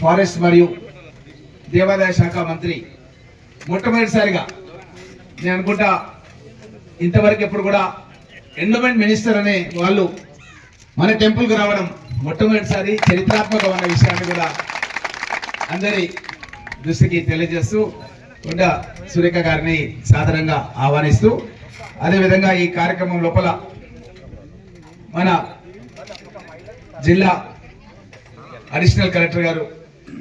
Forest మరియు దేవాదాయ శాఖ మంత్రి మొట్టమొదటిసారిగా నేను అనుకుంటా ఇంతవరకు ఎప్పుడు కూడా ఎండోమెంట్ మినిస్టర్ అనే వాళ్ళు మన టెంపుల్కి రావడం మొట్టమొదటిసారి చరిత్రాత్మకమైన విషయాన్ని కూడా అందరి దృష్టికి తెలియజేస్తూ ఉండ సురేఖ గారిని సాధారణంగా ఆహ్వానిస్తూ అదేవిధంగా ఈ కార్యక్రమం లోపల మన జిల్లా అడిషనల్ కలెక్టర్ గారు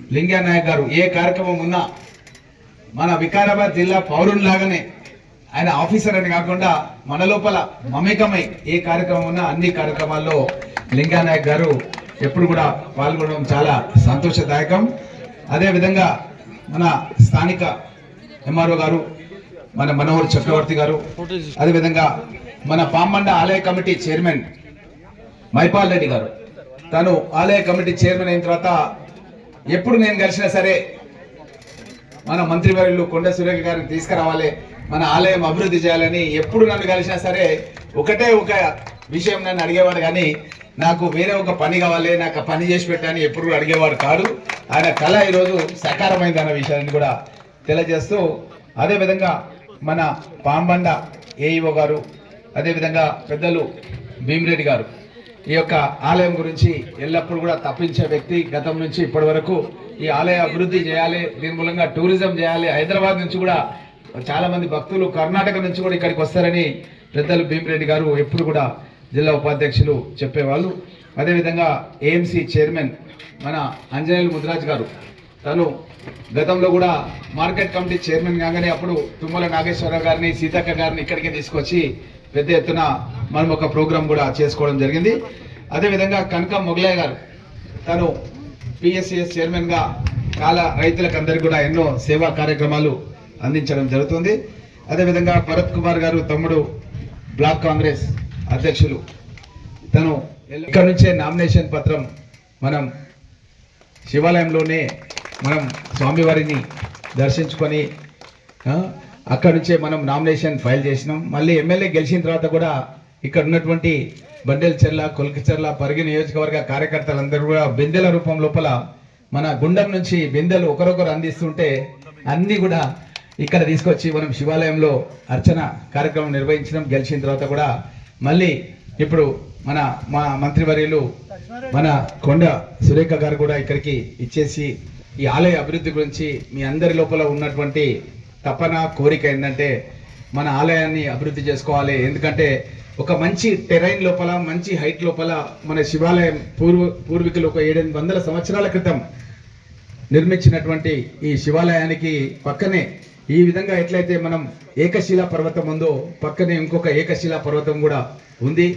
లింగానాయక్ గారు ఏ కార్యక్రమం ఉన్నా మన వికారాబాద్ జిల్లా పౌరునిలాగానే ఆయన ఆఫీసర్ అని కాకుండా మన లోపల మమేకమై ఏ కార్యక్రమం ఉన్నా అన్ని కార్యక్రమాల్లో లింగానాయక్ గారు ఎప్పుడు కూడా పాల్గొనడం చాలా సంతోషదాయకం. అదేవిధంగా మన స్థానిక ఎంఆర్ఓ గారు మన మనోహర్ చక్రవర్తి గారు అదేవిధంగా మన పాంబండ ఆలయ కమిటీ చైర్మన్ మైపాల్ రెడ్డి గారు. తను ఆలయ కమిటీ చైర్మన్ అయిన తర్వాత ఎప్పుడు నేను కలిసినా సరే మన మంత్రివర్యులు కొండ సురేఖ గారిని తీసుకురావాలి మన ఆలయం అభివృద్ధి చేయాలని ఎప్పుడు నన్ను కలిసినా సరే ఒకటే ఒక విషయం నన్ను అడిగేవాడు కానీ నాకు వేరే ఒక పని కావాలి నాకు ఆ పని చేసి పెట్టాలని ఎప్పుడు అడిగేవాడు కాదు ఆయన కళ ఈరోజు సకారమైంది అన్న విషయాన్ని కూడా తెలియజేస్తూ అదేవిధంగా మన పాంబండ ఏఈఓ గారు అదేవిధంగా పెద్దలు భీమిరెడ్డి గారు. ఈ యొక్క ఆలయం గురించి ఎల్లప్పుడూ కూడా తప్పించే వ్యక్తి గతం నుంచి ఇప్పటి వరకు ఈ ఆలయ అభివృద్ధి చేయాలి దీని మూలంగా టూరిజం చేయాలి. హైదరాబాద్ నుంచి కూడా చాలా మంది భక్తులు కర్ణాటక నుంచి కూడా ఇక్కడికి వస్తారని పెద్దలు భీమిరెడ్డి గారు ఎప్పుడు కూడా జిల్లా ఉపాధ్యక్షులు చెప్పేవాళ్ళు. అదేవిధంగా ఏఎంసీ చైర్మన్ మన అంజనేయులు ముద్రాజ్ గారు. తను గతంలో కూడా మార్కెట్ కమిటీ చైర్మన్ కాగానే అప్పుడు తుమ్మల నాగేశ్వరరావు గారిని సీతక్క గారిని ఇక్కడికి తీసుకొచ్చి పెద్ద ఎత్తున మనం ఒక ప్రోగ్రాం కూడా చేసుకోవడం జరిగింది. అదేవిధంగా కనక మొగలయ్య గారు తను పిఎస్సిఎస్ చైర్మన్గా చాలా రైతులకు అందరికీ కూడా ఎన్నో సేవా కార్యక్రమాలు అందించడం జరుగుతుంది. అదేవిధంగా భరత్ కుమార్ గారు తమ్ముడు బ్లాక్ కాంగ్రెస్ అధ్యక్షులు. తను ఇక్కడ నుంచే నామినేషన్ పత్రం మనం శివాలయంలోనే మనం స్వామివారిని దర్శించుకొని అక్కడ నుంచే మనం నామినేషన్ ఫైల్ చేసినాం. మళ్ళీ ఎమ్మెల్యే గెలిచిన తర్వాత కూడా ఇక్కడ ఉన్నటువంటి బండెల చెర్ల కొల్కచెర్ల పరిగి నియోజకవర్గ కార్యకర్తలందరూ కూడా బిందెల రూపం లోపల మన గుండం నుంచి బిందెలు ఒకరొకరు అందిస్తుంటే అన్ని కూడా ఇక్కడ తీసుకొచ్చి మనం శివాలయంలో అర్చన కార్యక్రమం నిర్వహించడం గెలిచిన తర్వాత కూడా మళ్ళీ ఇప్పుడు మన మా మంత్రివర్యులు మన కొండ సురేఖ గారు కూడా ఇక్కడికి ఇచ్చేసి ఈ ఆలయ అభివృద్ధి గురించి మీ అందరి లోపల ఉన్నటువంటి తపన కోరిక ఏంటంటే మన ఆలయాన్ని అభివృద్ధి చేసుకోవాలి. ఎందుకంటే ఒక మంచి టెరైన్ లోపల మంచి హైట్ లోపల మన శివాలయం పూర్వ పూర్వీకులు ఒక ఏడెనిమిది వందల సంవత్సరాల క్రితం నిర్మించినటువంటి ఈ శివాలయానికి పక్కనే ఈ విధంగా ఎట్లయితే మనం ఏకశిలా పర్వతం ఉందో పక్కనే ఇంకొక ఏకశిలా పర్వతం కూడా ఉంది.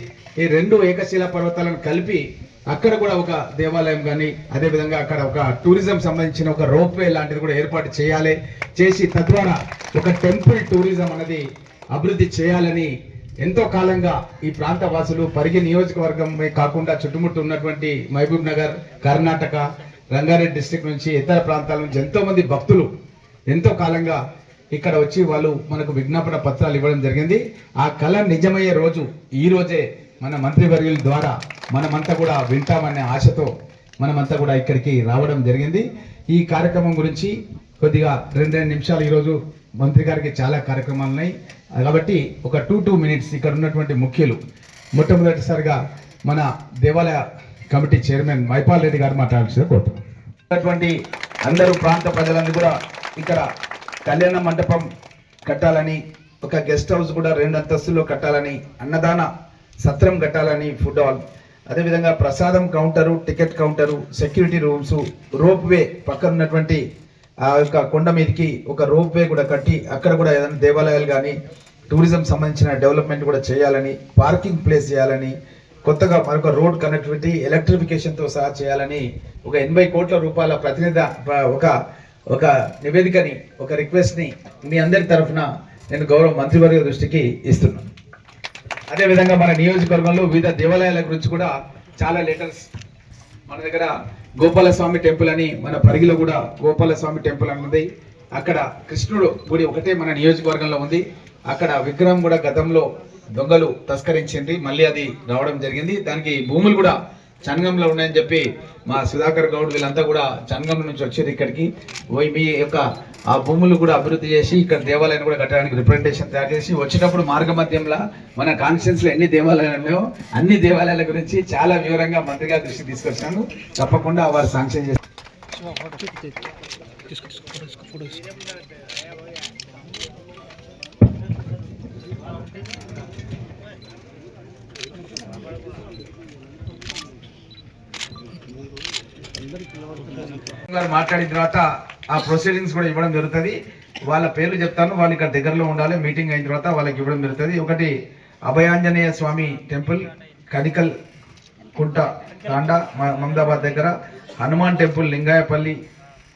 ఈ రెండు ఏకశిలా పర్వతాలను కలిపి అక్కడ కూడా ఒక దేవాలయం కానీ అదేవిధంగా అక్కడ ఒక టూరిజం సంబంధించిన ఒక రోప్వే లాంటిది కూడా ఏర్పాటు చేయాలి. చేసి తద్వారా ఒక టెంపుల్ టూరిజం అనేది అభివృద్ధి చేయాలని ఎంతో కాలంగా ఈ ప్రాంత వాసులు పరిగి నియోజకవర్గమే కాకుండా చుట్టుముట్టు ఉన్నటువంటి మహబూబ్ నగర్ కర్ణాటక రంగారెడ్డి డిస్టిక్ నుంచి ఇతర ప్రాంతాల నుంచి ఎంతోమంది భక్తులు ఎంతో కాలంగా ఇక్కడ వచ్చి వాళ్ళు మనకు విజ్ఞాపన పత్రాలు ఇవ్వడం జరిగింది. ఆ కళ నిజమయ్యే రోజు ఈ రోజే మన మంత్రివర్యుల ద్వారా మనమంతా కూడా వింటామనే ఆశతో మనమంతా కూడా ఇక్కడికి రావడం జరిగింది. ఈ కార్యక్రమం గురించి కొద్దిగా రెండు రెండు నిమిషాలు ఈరోజు మంత్రి గారికి చాలా కార్యక్రమాలు ఉన్నాయి. కాబట్టి ఒక టూ టూ మినిట్స్ ఇక్కడ ఉన్నటువంటి ముఖ్యులు. మొట్టమొదటిసారిగా మన దేవాలయ కమిటీ చైర్మన్ మైపాల్ రెడ్డి గారు మాట్లాడాల్సింది కోరుతున్నాం. ఉన్నటువంటి అందరూ ప్రాంత ప్రజలందరూ కూడా ఇక్కడ కళ్యాణ మండపం కట్టాలని ఒక గెస్ట్ హౌస్ కూడా రెండు అంతస్తుల్లో కట్టాలని అన్నదాన సత్రం కట్టాలని ఫుడ్ హాల్. అదేవిధంగా ప్రసాదం counter ticket counter security rooms ropeway పక్కన ఉన్నటువంటి ఆ యొక్క కొండ మీదకి ఒక రోప్ వే కూడా కట్టి అక్కడ కూడా ఏదైనా దేవాలయాలు కానీ టూరిజం సంబంధించిన డెవలప్మెంట్ కూడా చేయాలని పార్కింగ్ ప్లేస్ చేయాలని కొత్తగా మరొక రోడ్ కనెక్టివిటీ ఎలక్ట్రిఫికేషన్తో సహా చేయాలని ఒక ఎనభై కోట్ల రూపాయల ప్రతినిధి ఒక ఒక నివేదికని ఒక రిక్వెస్ట్ని మీ అందరి తరఫున నేను గౌరవ మంత్రివర్గ దృష్టికి ఇస్తున్నాను. అదేవిధంగా మన నియోజకవర్గంలో వివిధ దేవాలయాల గురించి కూడా చాలా లెటర్స్ మన దగ్గర గోపాలస్వామి టెంపుల్ అని మన పరిగిలో కూడా గోపాలస్వామి టెంపుల్ అన్నది అక్కడ కృష్ణుడు గుడి ఒకటే మన నియోజకవర్గంలో ఉంది. అక్కడ విగ్రహం కూడా గతంలో దొంగలు తస్కరించింది మళ్ళీ అది రావడం జరిగింది. దానికి భూములు కూడా చంగంలో ఉన్నాయని చెప్పి మా సుధాకర్ గౌడ్ వీళ్ళంతా కూడా చంగం నుంచి వచ్చారు ఇక్కడికి పోయి మీ యొక్క ఆ భూములు కూడా అభివృద్ధి చేసి ఇక్కడ దేవాలయాన్ని కూడా కట్టడానికి రిప్రజెంటేషన్ తయారు చేసి వచ్చేటప్పుడు మార్గ మధ్యంలో మన కాన్స్టిట్యూన్స్ ఎన్ని దేవాలయాలు ఉన్నాయో అన్ని దేవాలయాల గురించి చాలా వివరంగా మంత్రిగా దృష్టి దృష్టికి తీసుకొచ్చాను తప్పకుండా వారు శాంక్షన్ చేస్తారు మాట్లాడిన తర్వాత ఆ ప్రొసీడింగ్స్ కూడా ఇవ్వడం జరుగుతుంది. వాళ్ళ పేర్లు చెప్తాను. వాళ్ళు ఇక్కడ దగ్గరలో ఉండాలి. మీటింగ్ అయిన తర్వాత వాళ్ళకి ఇవ్వడం జరుగుతుంది. ఒకటి అభయాంజనేయ స్వామి టెంపుల్ కనికల్ కుంట తాండా మ- మమదాబాద్ దగ్గర హనుమాన్ టెంపుల్ లింగాయపల్లి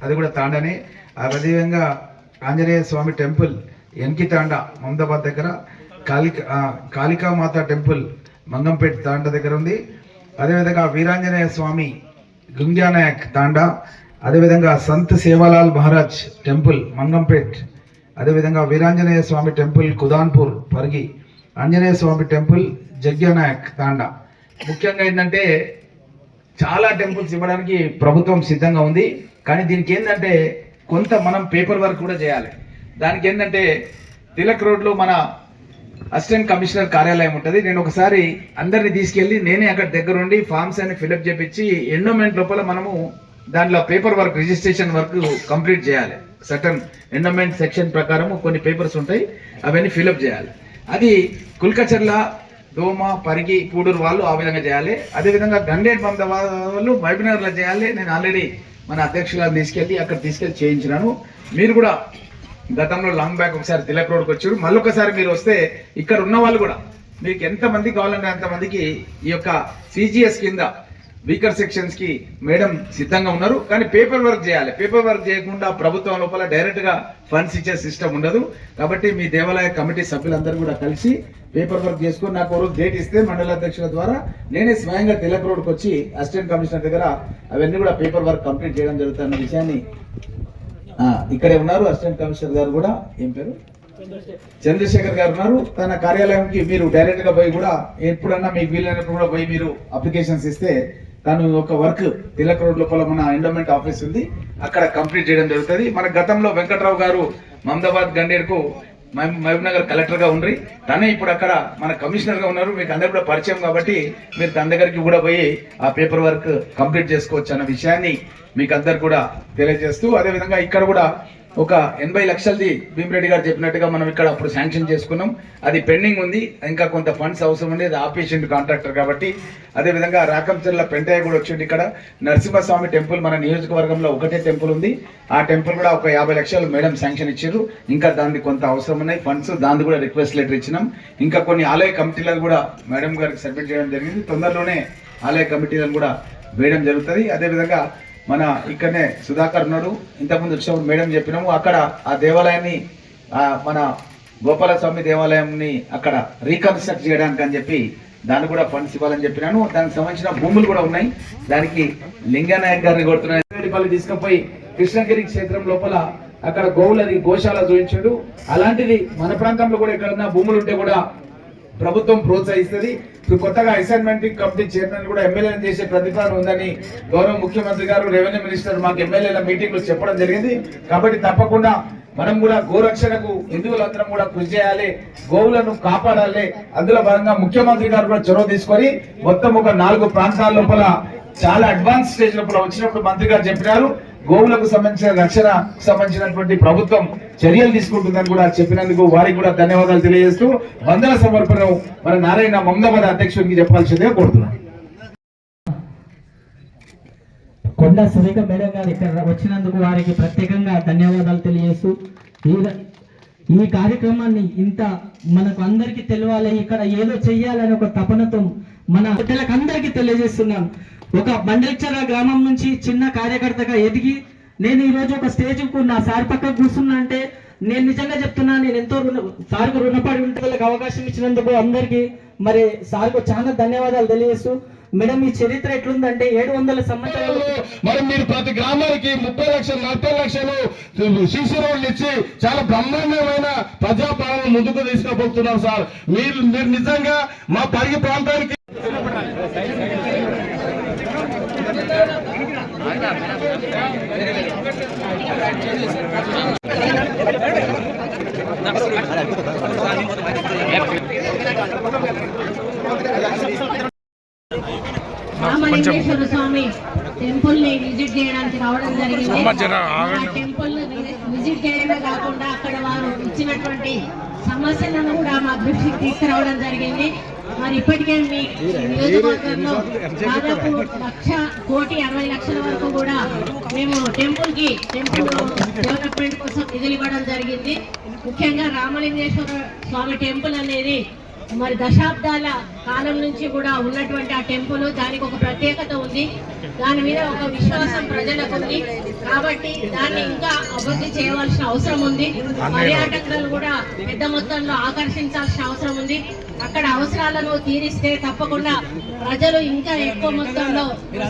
అది కూడా తాండానే. అదేవిధంగా ఆంజనేయ స్వామి టెంపుల్ ఎన్కి తాండా మమదాబాద్ దగ్గర కాళిక కాళికామాత టెంపుల్ మంగంపేట తాండ దగ్గర ఉంది. అదేవిధంగా వీరాంజనేయ స్వామి గుంగ్యానాయక్ తాండా అదేవిధంగా సంత్ సేవాలాల్ మహారాజ్ టెంపుల్ మంగంపేట్ అదేవిధంగా వీరాంజనేయ స్వామి టెంపుల్ కుదాన్పూర్ పరిగి ఆంజనేయ స్వామి టెంపుల్ జగ్యానాయక్ తాండా ముఖ్యంగా ఏంటంటే చాలా టెంపుల్స్ ఇవ్వడానికి ప్రభుత్వం సిద్ధంగా ఉంది. కానీ దీనికి ఏంటంటే కొంత మనం పేపర్ వర్క్ కూడా చేయాలి. దానికి ఏంటంటే తిలక్ రోడ్లో మన అసిస్టెంట్ కమిషనర్ కార్యాలయం ఉంటుంది. నేను ఒకసారి అందరిని తీసుకెళ్ళి నేనే అక్కడ దగ్గరుండి ఫామ్స్ అని ఫిలప్ చేపించి ఎండోమెంట్ లోపల మనము దాంట్లో paper work registration work complete చేయాలి. సటన్ ఎండోమెంట్ సెక్షన్ ప్రకారం కొన్ని పేపర్స్ ఉంటాయి. అవన్నీ ఫిలప్ చేయాలి. అది కుల్కచర్ల దోమ పరిగి పూడూరు వాళ్ళు ఆ విధంగా చేయాలి. అదేవిధంగా గండేడ్ బంద వాళ్ళు వైబినార్లో చేయాలి. నేను ఆల్రెడీ మన అధ్యక్షులను తీసుకెళ్ళి అక్కడ తీసుకెళ్ళి చేయించినాను. మీరు కూడా గతంలో లాంగ్ బ్యాక్ ఒకసారి తిలక్ రోడ్కి వచ్చారు. మళ్ళీ ఒకసారి మీరు వస్తే ఇక్కడ ఉన్న వాళ్ళు కూడా మీకు ఎంతమంది కావాలంటే అంతమందికి ఈ యొక్క సిజిఎస్ కింద వీకర్ సెక్షన్స్కి మేడం సిద్ధంగా ఉన్నారు. కానీ పేపర్ వర్క్ చేయాలి. పేపర్ వర్క్ చేయకుండా ప్రభుత్వం లోపల డైరెక్ట్గా ఫండ్స్ ఇచ్చే సిస్టమ్ ఉండదు. కాబట్టి మీ దేవాలయ కమిటీ సభ్యులందరూ కూడా కలిసి పేపర్ వర్క్ చేసుకొని నాకు ఒక రోజు డేట్ ఇస్తే మండల అధ్యక్షుల ద్వారా నేనే స్వయంగా తిలక్ రోడ్కి వచ్చి అసిస్టెంట్ కమిషనర్ దగ్గర అవన్నీ కూడా పేపర్ వర్క్ కంప్లీట్ చేయడం జరుగుతున్న విషయాన్ని ఇక్కడే ఉన్నారు. అసిస్టెంట్ కమిషనర్ గారు కూడా ఏం పేరు? చంద్రశేఖర్ గారు ఉన్నారు. తన కార్యాలయంకి మీరు డైరెక్ట్గా పోయి కూడా ఎప్పుడన్నా మీకు వీలైనప్పుడు కూడా పోయి మీరు అప్లికేషన్స్ ఇస్తే తను ఒక వర్క్ తిలక్ రోడ్ లోపల మన ఎండోమెంట్ ఆఫీస్ ఉంది. అక్కడ కంప్లీట్ చేయడం జరుగుతుంది. మన గతంలో వెంకట్రావు గారు మమదాబాద్ గండేర్కు మహబూబ్ నగర్ కలెక్టర్గా ఉండ్రి. తనే ఇప్పుడు అక్కడ మన కమిషనర్గా ఉన్నారు. మీకు అందరు కూడా పరిచయం కాబట్టి మీరు తన దగ్గరికి కూడా పోయి ఆ పేపర్ వర్క్ కంప్లీట్ చేసుకోవచ్చు అన్న విషయాన్ని మీకు అందరు కూడా తెలియజేస్తూ అదే విధంగా ఇక్కడ కూడా ఒక ఎనభై లక్షలది భీమిరెడ్డి గారు చెప్పినట్టుగా మనం ఇక్కడ అప్పుడు శాంక్షన్ చేసుకున్నాం. అది పెండింగ్ ఉంది. ఇంకా కొంత ఫండ్స్ అవసరం ఉంది. అది ఆపేసిండు కాంట్రాక్టర్ కాబట్టి. అదే విధంగా రాకంచర్ల పెంటయ్య కూడా వచ్చింది ఇక్కడ. నరసింహస్వామి టెంపుల్ మన నియోజకవర్గంలో ఒకటే టెంపుల్ ఉంది. ఆ టెంపుల్ కూడా ఒక యాభై లక్షలు మేడం శాంక్షన్ ఇచ్చారు. ఇంకా దానికి కొంత అవసరం ఉన్నాయి. ఫండ్స్ దాన్ని కూడా రిక్వెస్ట్ లెటర్ ఇచ్చినాం. ఇంకా కొన్ని ఆలయ కమిటీలను కూడా మేడం గారికి సబ్మిట్ చేయడం జరిగింది. తొందరలోనే ఆలయ కమిటీలను కూడా వేయడం జరుగుతుంది. అదే విధంగా మన ఇక్కడనే సుధాకర్ ఉన్నాడు. ఇంతకుముందు వచ్చినప్పుడు మేడం చెప్పినాము. అక్కడ ఆ దేవాలయాన్ని మన గోపాల స్వామి దేవాలయంని అక్కడ రీకన్స్ట్రక్ట్ చేయడానికి అని చెప్పి దాన్ని కూడా ఫండ్స్ ఇవ్వాలని చెప్పినాను. దానికి సంబంధించిన భూములు కూడా ఉన్నాయి. దానికి లింగనాయక్ గారిని కొడుతున్నాయి తీసుకుపోయి కృష్ణగిరి క్షేత్రం లోపల అక్కడ గోవులది గోశాల చూపించాడు. అలాంటిది మన ప్రాంతంలో కూడా ఎక్కడన్నా భూములు ఉంటే కూడా ప్రభుత్వం ప్రోత్సహిస్తుంది. ఇప్పుడు కొత్తగా అసైన్మెంట్ కమిటీ చైర్మన్ కూడా ఎమ్మెల్యేలు చేసే ప్రతిపాదన ఉందని గౌరవ ముఖ్యమంత్రి గారు రెవెన్యూ మినిస్టర్ మాకు ఎమ్మెల్యేల మీటింగ్లో చెప్పడం జరిగింది. కాబట్టి తప్పకుండా మనం కూడా గోరక్షణకు హిందువులందరం కూడా కృషి చేయాలి గోవులను కాపాడాలి. అందులో భాగంగా ముఖ్యమంత్రి గారు కూడా చొరవ తీసుకొని మొత్తం ఒక నాలుగు ప్రాంతాల లోపల చాలా అడ్వాన్స్ స్టేజ్ లోపల వచ్చినప్పుడు మంత్రి గారు చెప్పినారు. గోవులకు సంబంధించిన రక్షణ సంబంధించినటువంటి ప్రభుత్వం చర్యలు తీసుకుంటుందని కూడా చెప్పినందుకు వారికి కూడా ధన్యవాదాలు తెలియజేస్తూ వందల సమర్పణ మన నారాయణ మమదాబాద్ అధ్యక్షుడికి చెప్పాల్సిందిగా కోరుతున్నాను కొండ సురేఖ మేడం గారు ఇక్కడ వచ్చినందుకు వారికి ప్రత్యేకంగా ధన్యవాదాలు తెలియజేస్తూ ఈ ఈ కార్యక్రమాన్ని ఇంత మనకు అందరికీ తెలియాలి ఇక్కడ ఏదో చెయ్యాలని ఒక తపనతో మన బిడ్డలకు అందరికీ తెలియజేస్తున్నాను ఒక బండెల్చర గ్రామం నుంచి చిన్న కార్యకర్తగా ఎదిగి నేను ఈరోజు ఒక స్టేజ్కు నా సార్ పక్క కూర్చున్నా అంటే నేను నిజంగా చెప్తున్నా నేను ఎంతో రుణ సార్కు రుణపడి ఉంటే అవకాశం ఇచ్చినందుకు అందరికీ మరి సార్కు చాలా ధన్యవాదాలు తెలియజేస్తూ మేడం ఈ చరిత్ర ఎట్లుందంటే ఏడు వందల సంవత్సరాలు మరి మీరు ప్రతి గ్రామానికి ముప్పై లక్షలు నలభై లక్షలు సీసీ రోడ్లు ఇచ్చి చాలా బ్రహ్మాండమైన ప్రజాపాలన ముందుకు తీసుకుపోతున్నారు సార్. మీరు మీరు నిజంగా మా పరిగి ప్రాంతానికి రామలింగేశ్వర స్వామి టెంపుల్ని విజిట్ చేయడానికి రావడం జరిగింది. ఆ టెంపుల్ విజిట్ చేయడమే కాకుండా అక్కడ వారు ఇచ్చినటువంటి సమస్యలను కూడా మా దృష్టికి తీసుకురావడం జరిగింది. మరి ఇప్పటికే మీ నియోజకవర్గంలో దాదాపు లక్ష కోటి అరవై లక్షల వరకు కూడా మేము టెంపుల్కి టెంపుల్ డెవలప్మెంట్ కోసం నిధులు ఇవ్వడం జరిగింది. ముఖ్యంగా రామలింగేశ్వర స్వామి టెంపుల్ అనేది మరి దశాబ్దాల కాలం నుంచి కూడా ఉన్నటువంటి ఆ టెంపుల్ దానికి ఒక ప్రత్యేకత ఉంది. దాని మీద ఒక విశ్వాసం ప్రజలకు ఉంది కాబట్టి దాన్ని ఇంకా అభివృద్ధి చేయవలసిన అవసరం ఉంది. పర్యాటకులను కూడా పెద్ద మొత్తంలో ఆకర్షించాల్సిన అవసరం ఉంది. అక్కడ అవసరాలను తీరిస్తే తప్పకుండా ప్రజలు ఇంకా ఎక్కువ మొత్తంలో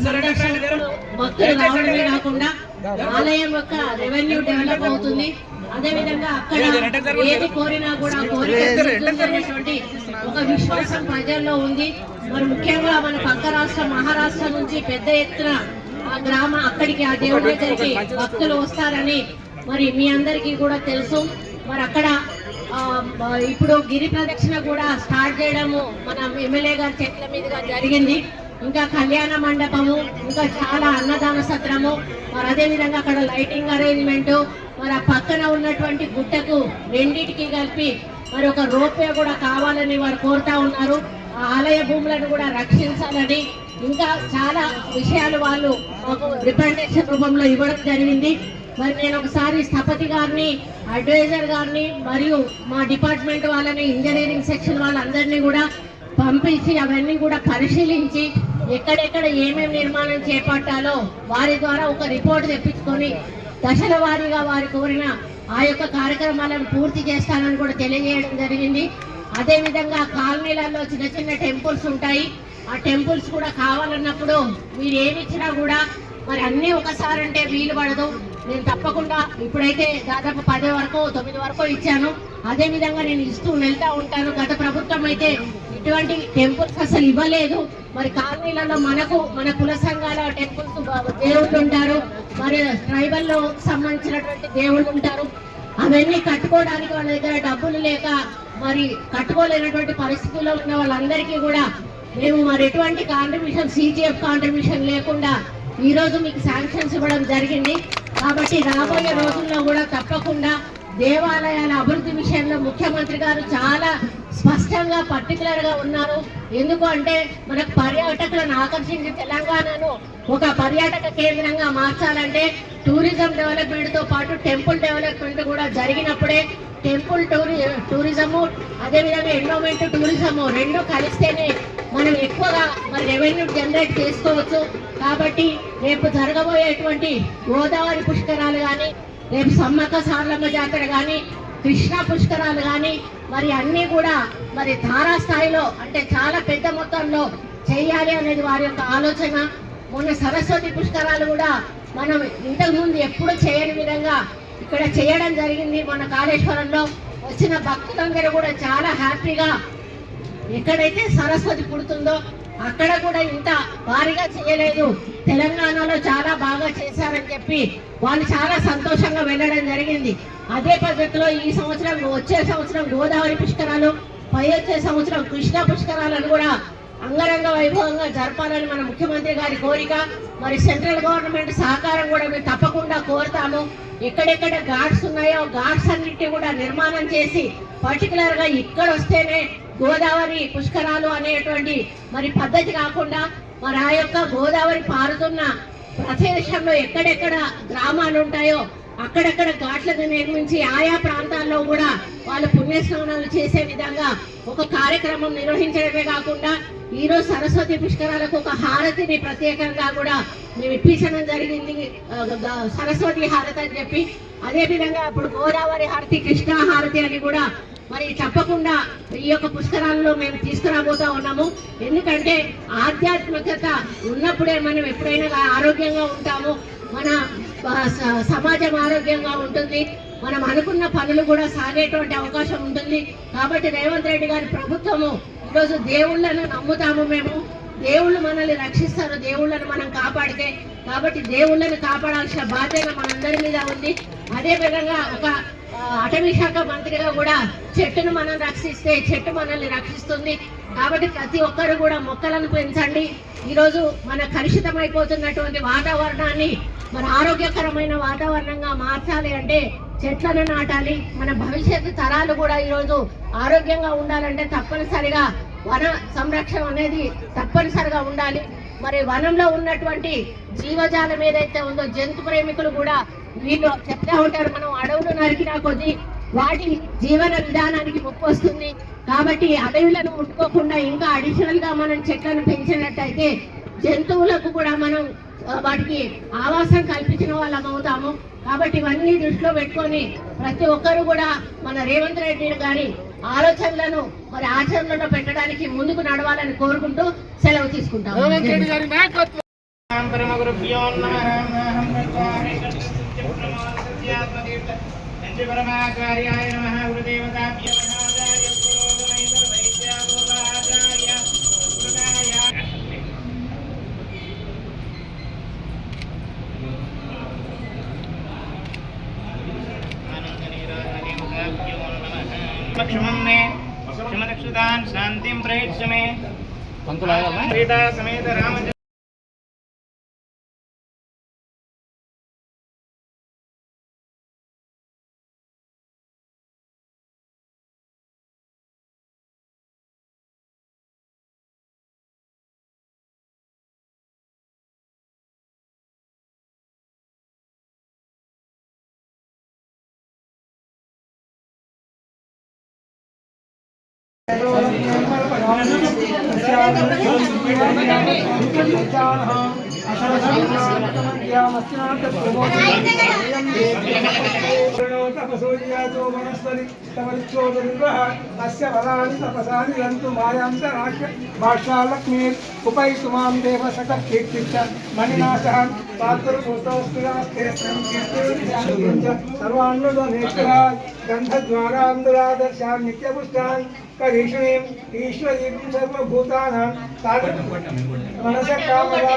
సందర్శకులు భక్తులు రావడమే కాకుండా ఆలయం యొక్క రెవెన్యూ డెవలప్ అవుతుంది. అదే విధంగా అక్కడ ఏది కోరినా కూడా కోరిక తీరుతుందనేటువంటి ఒక విశ్వాసం ప్రజల్లో ఉంది. మరి ముఖ్యంగా మన పక్క రాష్ట్రం మహారాష్ట్ర నుంచి పెద్ద ఎత్తున ఆ గ్రామ అక్కడికి ఆ దేవుడి దగ్గరికి భక్తులు వస్తారని మరి మీ అందరికీ కూడా తెలుసు. మరి అక్కడ ఇప్పుడు గిరి ప్రదక్షిణ కూడా స్టార్ట్ చేయడము మన ఎమ్మెల్యే గారి చేతుల మీదుగా జరిగింది. ఇంకా కళ్యాణ మండపము ఇంకా చాలా అన్నదాన సత్రము. మరి అదే విధంగా అక్కడ లైటింగ్ అరేంజ్మెంట్ మరి ఆ పక్కన ఉన్నటువంటి గుట్టకు రెండింటికి కలిపి మరి ఒక రోప్వే కూడా కావాలని వారు కోరుతా ఉన్నారు. ఆ ఆలయ భూములను కూడా రక్షించాలని ఇంకా చాలా విషయాలు వాళ్ళు మాకు రిప్రజెంటేషన్ రూపంలో ఇవ్వడం జరిగింది. మరి నేను ఒకసారి స్థపతి గారిని అడ్వైజర్ గారిని మరియు మా డిపార్ట్మెంట్ వాళ్ళని ఇంజనీరింగ్ సెక్షన్ వాళ్ళందరినీ కూడా పంపించి అవన్నీ కూడా పరిశీలించి ఎక్కడెక్కడ ఏమేమి నిర్మాణం చేపట్టాలో వారి ద్వారా ఒక రిపోర్ట్ తెప్పించుకొని దశల వారీగా వారు కోరిన ఆ యొక్క కార్యక్రమాలను పూర్తి చేస్తానని కూడా తెలియజేయడం జరిగింది. అదేవిధంగా కాలనీలలో చిన్న చిన్న టెంపుల్స్ ఉంటాయి. ఆ టెంపుల్స్ కూడా కావాలన్నప్పుడు మీరు ఏమిచ్చినా కూడా మరి అన్నీ ఒకసారి అంటే వీలు పడదు. నేను తప్పకుండా ఇప్పుడైతే దాదాపు పది వరకు తొమ్మిది వరకు ఇచ్చాను. అదేవిధంగా నేను ఇస్తూ వెళ్తూ ఉంటాను. గత ప్రభుత్వం అయితే ఎటువంటి టెంపుల్స్ అసలు ఇవ్వలేదు. మరి కాలనీలలో మనకు మన కుల సంఘాల టెంపుల్స్ దేవుళ్ళు ఉంటారు. మరి ట్రైబల్లో సంబంధించినటువంటి దేవుళ్ళు ఉంటారు. అవన్నీ కట్టుకోవడానికి వాళ్ళ దగ్గర డబ్బులు లేక మరి కట్టుకోలేనటువంటి పరిస్థితుల్లో ఉన్న వాళ్ళందరికీ కూడా మేము మరి ఎటువంటి కాంట్రిబ్యూషన్ సిజిఎఫ్ కాంట్రిబ్యూషన్ లేకుండా ఈ రోజు మీకు శాంక్షన్స్ ఇవ్వడం జరిగింది. కాబట్టి రాబోయే రోజుల్లో కూడా తప్పకుండా దేవాలయాల అభివృద్ధి విషయంలో ముఖ్యమంత్రి గారు చాలా స్పష్టంగా పర్టికులర్గా ఉన్నారు. ఎందుకు అంటే మనకు పర్యాటకులను ఆకర్షించి తెలంగాణను ఒక పర్యాటక కేంద్రంగా మార్చాలంటే టూరిజం డెవలప్మెంట్తో పాటు టెంపుల్ డెవలప్మెంట్ కూడా జరిగినప్పుడే టెంపుల్ టూరి టూరిజము అదేవిధంగా ఎన్విరాన్మెంట్ టూరిజము రెండు కలిస్తేనే మనం ఎక్కువగా మన రెవెన్యూ జనరేట్ చేసుకోవచ్చు. కాబట్టి రేపు జరగబోయేటువంటి గోదావరి పుష్కరాలు కానీ రేపు సమ్మక్క సారలమ్మ జాతర కానీ కృష్ణా పుష్కరాలు కానీ మరి అన్నీ కూడా మరి తారాస్థాయిలో అంటే చాలా పెద్ద మొత్తంలో చేయాలి అనేది వారి యొక్క ఆలోచన. మొన్న సరస్వతి పుష్కరాలు కూడా మనం ఇంతకుముందు ఎప్పుడు చేయని విధంగా ఇక్కడ చేయడం జరిగింది. మన కాళేశ్వరంలో వచ్చిన భక్తులందరూ కూడా చాలా హ్యాపీగా ఎక్కడైతే సరస్వతి పుడుతుందో అక్కడ కూడా ఇంత భారీగా చేయలేదు. తెలంగాణలో చాలా బాగా చేశారని చెప్పి వాళ్ళు చాలా సంతోషంగా వెళ్ళడం జరిగింది. అదే పద్ధతిలో ఈ సంవత్సరం వచ్చే సంవత్సరం గోదావరి పుష్కరాలు పై వచ్చే సంవత్సరం కృష్ణా పుష్కరాలను కూడా అంగరంగ వైభవంగా జరపాలని మన ముఖ్యమంత్రి గారి కోరిక. మరి సెంట్రల్ గవర్నమెంట్ సహకారం కూడా మేము తప్పకుండా కోరుతాము. ఎక్కడెక్కడ ఘాట్స్ ఉన్నాయో ఘాట్స్ అన్నింటినీ కూడా నిర్మాణం చేసి పర్టికులర్గా ఇక్కడ వస్తేనే గోదావరి పుష్కరాలు అనేటువంటి మరి పద్ధతి కాకుండా మరి ఆ యొక్క గోదావరి పారుతున్న ప్రదేశంలో ఎక్కడెక్కడ గ్రామాలు ఉంటాయో అక్కడక్కడ ఘాట్లను నిర్మించి ఆయా ప్రాంతాల్లో కూడా వాళ్ళు పుణ్యస్నానాలు చేసే విధంగా ఒక కార్యక్రమం నిర్వహించడమే కాకుండా ఈ రోజు సరస్వతి పుష్కరాలకు ఒక హారతిని ప్రత్యేకంగా కూడా మేము ఇప్పించడం జరిగింది. సరస్వతి హారతి అని చెప్పి. అదే విధంగా ఇప్పుడు గోదావరి హారతి కృష్ణా హారతి అని కూడా మరి తప్పకుండా ఈ యొక్క పుష్కరాల్లో మేము తీసుకురాబోతా ఉన్నాము. ఎందుకంటే ఆధ్యాత్మికత ఉన్నప్పుడే మనం ఎప్పుడైనా ఆరోగ్యంగా ఉంటాము. మన సమాజం ఆరోగ్యంగా ఉంటుంది. మనం అనుకున్న పనులు కూడా సాగేటువంటి అవకాశం ఉంటుంది. కాబట్టి రేవంత్ రెడ్డి గారి ప్రభుత్వము ఈరోజు దేవుళ్ళను నమ్ముతాము మేము. దేవుళ్ళు మనల్ని రక్షిస్తారు. దేవుళ్ళను మనం కాపాడితే కాబట్టి దేవుళ్ళని కాపాడాల్సిన బాధ్యత మనందరి మీద ఉంది. అదే విధంగా ఒక అటవీ శాఖ మంత్రిగా కూడా చెట్టును మనం రక్షిస్తే చెట్టు మనల్ని రక్షిస్తుంది. కాబట్టి ప్రతి ఒక్కరు కూడా మొక్కలను పెంచండి. ఈరోజు మన కలుషితమైపోతున్నటువంటి వాతావరణాన్ని మన ఆరోగ్యకరమైన వాతావరణంగా మార్చాలి అంటే చెట్లను నాటాలి. మన భవిష్యత్తు తరాలు కూడా ఈరోజు ఆరోగ్యంగా ఉండాలంటే తప్పనిసరిగా వన సంరక్షణ అనేది తప్పనిసరిగా ఉండాలి. మరి వనంలో ఉన్నటువంటి జీవజాలం ఏదైతే ఉందో జంతు ప్రేమికులు కూడా వీళ్ళు చెప్తా ఉంటారు మనం అడవులు నరికినా కొద్దీ వాటి జీవన విధానానికి ముప్పు వస్తుంది కాబట్టి అడవులను ముట్టుకోకుండా ఇంకా అడిషనల్గా మనం చెట్లను పెంచినట్టయితే జంతువులకు కూడా మనం వాటికి ఆవాసం కల్పించిన వాళ్ళం అవుతాము. కాబట్టి ఇవన్నీ దృష్టిలో పెట్టుకొని ప్రతి ఒక్కరు కూడా మన రేవంత్ రెడ్డి గారి ఆలోచనలను మరి ఆచరణలో పెట్టడానికి ముందుకు నడవాలని కోరుకుంటూ సెలవు తీసుకుంటాము. పరమాచార్యాయ లక్ష్మణ్ మే క్షమరక్షుతాన్ శాంతిం ప్రయచ్చ మే సీతా సమేత अस्य बलानि तपसानि रन्तु मायान्तराक्ष भाषालक्ष्मीर् కరీషణీం ఈశ్వరీం సర్వభూతానాం మనస కామరా